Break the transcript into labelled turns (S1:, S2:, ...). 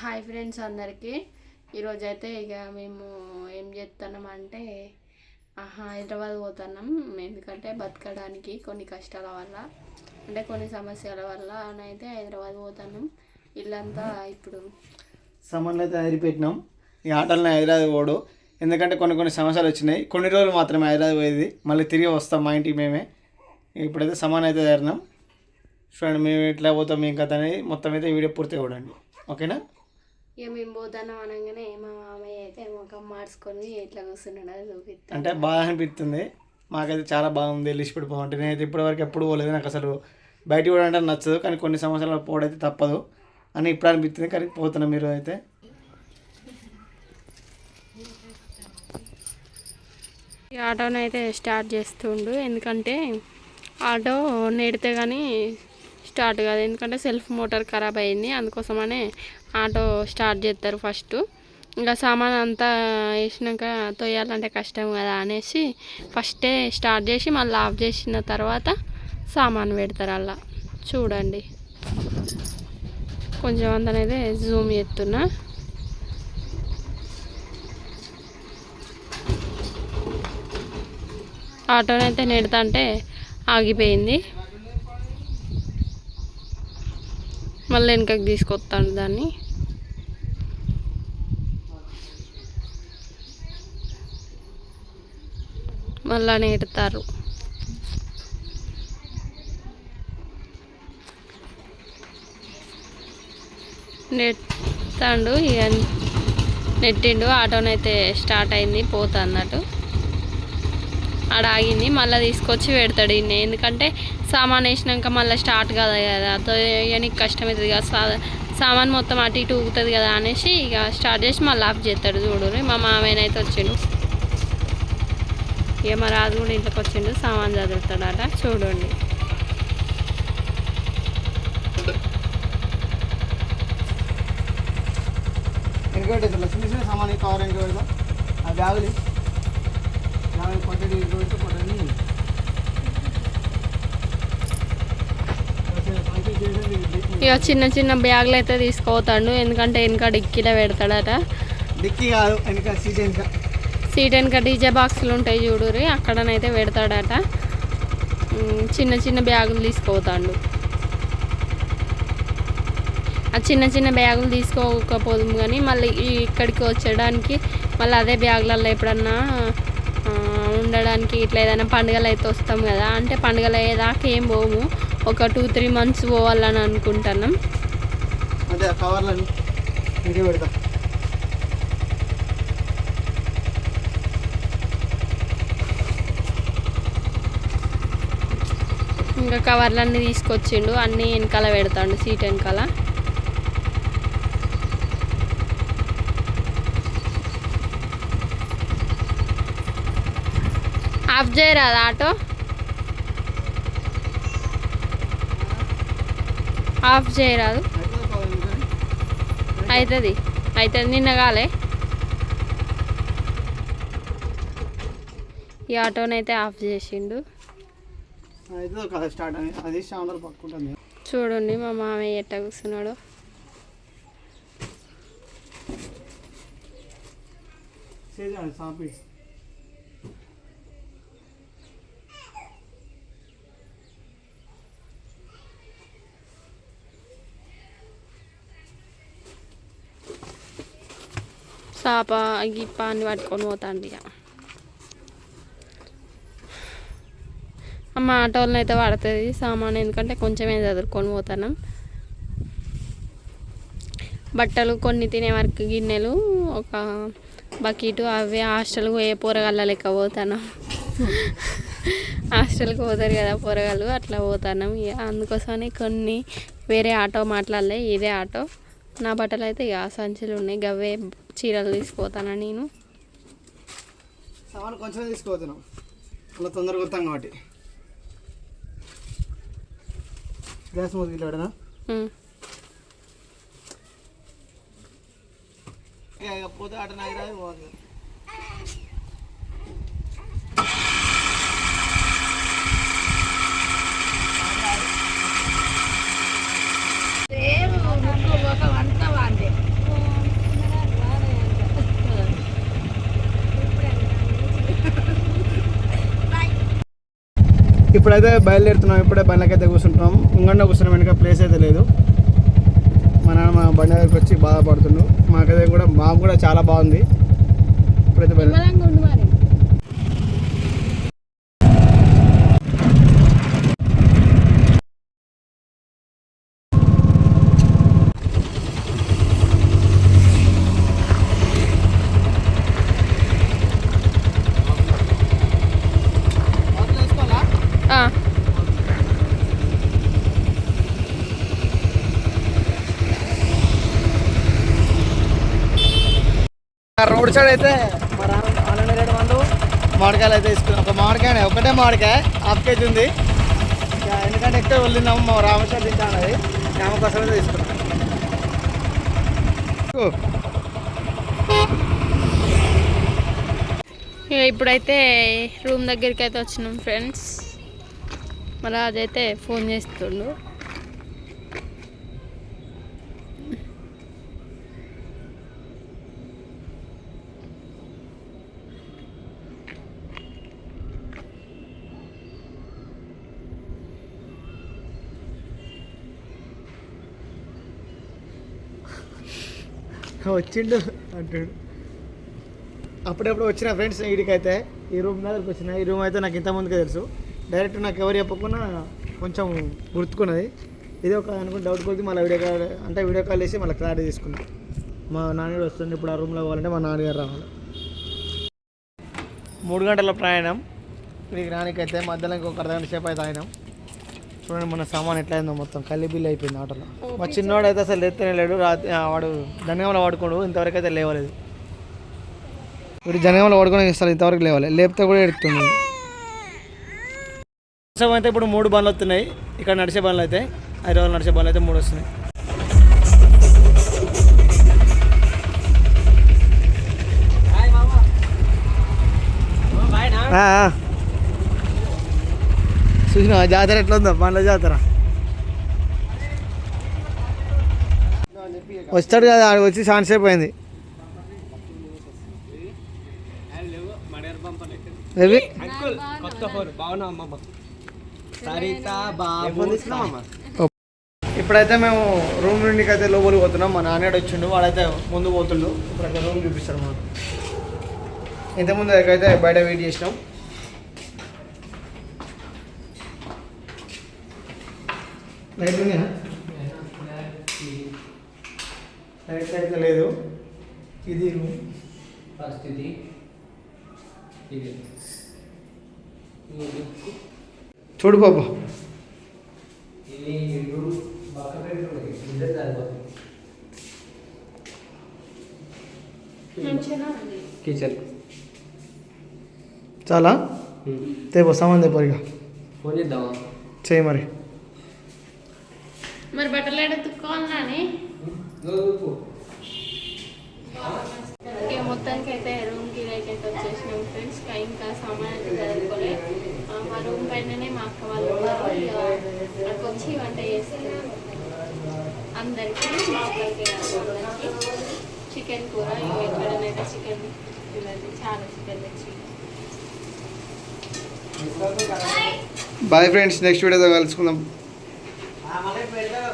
S1: Hi friends అందరికీ. ఈరోజు అయితే ఇక మేము ఏం చేస్తున్నాం అంటే ఆహా, హైదరాబాద్ పోతున్నాం. ఎందుకంటే బతకడానికి కొన్ని కష్టాల వల్ల అంటే కొన్ని సమస్యల వల్ల అయితే హైదరాబాద్ పోతున్నాం. ఇల్లంతా ఇప్పుడు
S2: సామాన్లు అయితే అదిరిపెట్టినాం ఈ ఆటలను హైదరాబాద్ పోడు. ఎందుకంటే కొన్ని కొన్ని సమస్యలు వచ్చినాయి. కొన్ని రోజులు మాత్రమే హైదరాబాద్ పోయేది. మళ్ళీ తిరిగి వస్తాం మా ఇంటికి మేమే. ఇప్పుడైతే సమాన్ అయితే తయారినాం చూడండి మేము ఎట్లా పోతాం ఏం కథ అనేది మొత్తం అయితే వీడియో పూర్తి చూడండి. ఓకేనా?
S1: ఇక మేము పోతున్నాం అనగానే మా మామయ్య అయితే ముఖం మార్చుకొని ఎట్లా కూర్చున్నాడో చూపిస్తాం
S2: అంటే బాగా అనిపిస్తుంది మాకైతే చాలా బాగుంది. లిస్ట్ పెట్టుకోమంటే నేనైతే ఇప్పటివరకు ఎప్పుడు పోలేదు. నాకు అసలు బయటికి కూడా అంటే నచ్చదు. కానీ కొన్ని సంవత్సరాలు పోవడైతే తప్పదు అని ఇప్పుడు అనిపిస్తుంది కానీ పోతున్నాం మీరు అయితే.
S1: ఈ ఆటోని అయితే స్టార్ట్ చేస్తుండు. ఎందుకంటే ఆటో నెడితే కానీ స్టార్ట్ కాదు. ఎందుకంటే సెల్ఫ్ మోటార్ ఖరాబ్ అయింది. అందుకోసమనే ఆటో స్టార్ట్ చేస్తారు ఫస్ట్. ఇంకా సామాన్ అంతా వేసినాక తొయ్యాలంటే కష్టం కదా అనేసి ఫస్టే స్టార్ట్ చేసి మళ్ళీ ఆఫ్ చేసిన తర్వాత సామాన్ పెడతారు అలా. చూడండి. కొంచెం అంతనైతే జూమ్ చేస్తున్నా ఆటోనైతే నెడతా అంటే ఆగిపోయింది. మళ్ళీ వెనకకి తీసుకొస్తాను దాన్ని. మళ్ళా నెడతారు. నెట్తాడు ఇక నెట్టిండు ఆటోనైతే స్టార్ట్ అయింది పోతా అన్నట్టు ఆడ ఆగింది. మళ్ళీ తీసుకొచ్చి పెడతాడు ఈయన. ఎందుకంటే సామాన్ వేసినాక మళ్ళీ స్టార్ట్ కదా కదా. తోయనికి కష్టమవుతుంది కదా. సా సామాన్ మొత్తం అటు ఇటు ఊగుతుంది కదా అనేసి ఇక స్టార్ట్ చేసి మళ్ళీ ఆఫ్ చేస్తాడు చూడు మా మామయ్య అయితే వచ్చిండు. ఇక మా రాజు కూడా ఇంట్లోకి వచ్చిండు. సామాన్ చదువుతాడట. చూడండి.
S2: సామాన్ కవర్ ఇంకా ఆ బ్యాగులు? కొట్టడి కొట్టని
S1: ఇక చిన్న చిన్న బ్యాగులు అయితే తీసుకుపోతాడు ఎందుకంటే వెనక డిక్కీలో పెడతాడట.
S2: డిక్కీ కాదు వెనక సీట్ వెనక.
S1: సీట్ వెనక డీజే బాక్సులు ఉంటాయి చూడురి అక్కడనైతే పెడతాడట. చిన్న చిన్న బ్యాగులు తీసుకుపోతాడు ఆ చిన్న చిన్న బ్యాగులు తీసుకోకపోదు కానీ మళ్ళీ ఇక్కడికి వచ్చడానికి మళ్ళీ అదే బ్యాగులలో ఎప్పుడన్నా ఉండడానికి ఇట్లా ఏదైనా పండుగలు అయితే వస్తాం కదా అంటే పండుగలు అయ్యేదాకా ఏం పోము. ఒక టూ త్రీ మంత్స్ పోవాలని అనుకుంటున్నాం.
S2: అదే కవర్లను ఇంకే పెడతాం.
S1: ఇంకా కవర్లన్నీ తీసుకొచ్చిండు అన్నీ వెనకాల పెడతాడు సీట్ వెనకాల. ఆఫ్ చేయరాదు ఆటో? ఆఫ్ చేయరాదు అవుతుంది అవుతుంది నిన్న కాలే. ఈ ఆటోనైతే ఆఫ్ చేసిండు. చూడండి మా మామయ్య ఎట్ట కూర్చున్నాడు.
S2: చేయాలి సాపి
S1: సాప గిప్ప అన్ని పట్టుకొని పోతాండి ఇక అమ్మ ఆటోలను అయితే పడుతుంది సామాన్ ఎందుకంటే కొంచెమే చదువుకొని పోతాను. బట్టలు కొన్ని తినే వరకు గిన్నెలు ఒక బకెట్ అవి హాస్టల్కి పోయే పోరగాళ్ళ లెక్క పోతాను. హాస్టల్కి పోతారు కదా పోరగాళ్ళు అట్లా పోతాను. ఇక అందుకోసమని కొన్ని వేరే ఆటో మాట్లాడలే ఇదే ఆటో. నా బట్టలు అయితే ఇక ఆ సంచులు ఉన్నాయి. గవ్వే చీరలు తీసుకుపోతాను నేను.
S2: సామాన్ తీసుకోతున్నాం అలా తొందరగా వస్తాం కాబట్టి. గ్యాస్ పోతే అటు నాగిరాదు పోవాలి. ఇప్పుడైతే బయలుదేరుతున్నాం ఇప్పుడే బండ్లకైతే కూర్చుంటున్నాం ముంగండ కూర్చున్నాం వెనక ప్లేస్ అయితే లేదు. మా నాన్న మా బండి దగ్గరికి వచ్చి బాధపడుతున్నాడు మాకైతే కూడా మాకు కూడా చాలా బాగుంది. ఇప్పుడైతే బయలు
S1: నిమ్మలంగా ఉండు మరి ఆ,
S2: రోడ్ సైడ్ అయితే మా రేటు మందు మామిడికాయలు అయితే తీసుకున్నాం. ఒక మామిడికాయ ఒకటే మామిడికాయ హాఫ్ కేజీ ఉంది. ఎందుకంటే ఎక్కువ వెళ్ళినాము మా రామేశ్వరం తింటాను అది. ఆమె కోసం అయితే తీసుకున్నాం
S1: ఇప్పుడైతే రూమ్ దగ్గరికి అయితే వచ్చినాం ఫ్రెండ్స్. మరి అదైతే ఫోన్ చేస్తుండు.
S2: వచ్చిండు అంటాడు. అప్పుడప్పుడు వచ్చిన ఫ్రెండ్స్ వీడికైతే ఈ రూమ్ దగ్గరికి వచ్చిన. ఈ రూమ్ అయితే నాకు ఇంత ముందుకే తెలుసు. డైరెక్ట్ నాకు ఎవరు చెప్పకుండా కొంచెం గుర్తుకున్నది. ఇది ఒక అనుకుని డౌట్ కొద్ది మళ్ళీ వీడియో కాల్ అంటే వీడియో కాల్ చేసి మళ్ళీ క్లారిటీ తీసుకున్నాం. మా నాన్నగారు వస్తుంది ఇప్పుడు ఆ రూమ్లో పోవాలంటే మా నాన్నగారు రావాలి. మూడు గంటల ప్రయాణం. ఇక్కడికి రానికైతే మధ్యలో ఇంకొక అర్ధ గంట సేపు అయితే అయినాం చూడండి మన సామాన్ ఎట్లా అయిందో మొత్తం. కల్లి బిల్లు అయిపోయింది ఆటోలో. మా చిన్నవాడు అయితే అసలు ఎత్తనే లేడు. రాత్రి వాడు జనగంలో వాడుకోడు ఇంతవరకు అయితే లేవలేదు. వీడు జనగంలో వాడుకొని అసలు ఇంతవరకు లేవాలి. లేపితే కూడా ఎడుతుంది ప్రస్తుతం అయితే ఇప్పుడు మూడు బండ్లు వస్తున్నాయి. ఇక్కడ నడిచే బండ్లు అయితే హైదరాబాద్ నడిచే బండ్లు అయితే మూడు వస్తున్నాయి. ఆ, ఆ. చూసినా జాతర ఎట్లా ఉందో? పండ్ల జాతర. వస్తాడు కదా ఆడికి వచ్చి చాలా సేపు అయింది ఇప్పుడైతే మేము రూమ్ నుండికి అయితే లోపలికి పోతున్నాం. మా నాన్నడు వచ్చిండు వాడైతే ముందు పోతుండు. ఇప్పుడు రూమ్ చూపిస్తాడు మనం ఇంతకుముందు అయితే బయట వెయిట్ చేసినాం లైట్ ఉన్నాయా? లైట్ అయితే లేదు. ఇది రూమ్
S3: పరిస్థితి ఇది.
S2: చూడు బాబా.
S3: ఇది ఇల్లు పక్క పెట్టుకోండి ఇద్దరు సరిపోతుంది. కిచెన్
S2: చాలా? తేపో సామాన్ తేపో ఇక.
S3: ఫోన్ చేద్దామా?
S2: చేయి మరి.
S1: మరి బట్టలు ఎడ తుక్కోవాలని ఇక మొత్తానికి అయితే రూమ్కి అయితే వచ్చేసినాం ఫ్రెండ్స్. ఇంకా సామాన్ అయితే చదువుకోలే మా రూమ్ పైననే మా అక్క వాళ్ళు ఉన్నారు. అక్కడికి వచ్చి వంట చేస్తారు అందరికీ మా అక్కకి అందరికీ చికెన్ కూర ఎక్కడనైతే చికెన్ చాలా చికెన్ తెచ్చి.
S2: బాయ్ ఫ్రెండ్స్ నెక్స్ట్ వీడియోతో కలుసుకుందాం.
S3: Vamos ver,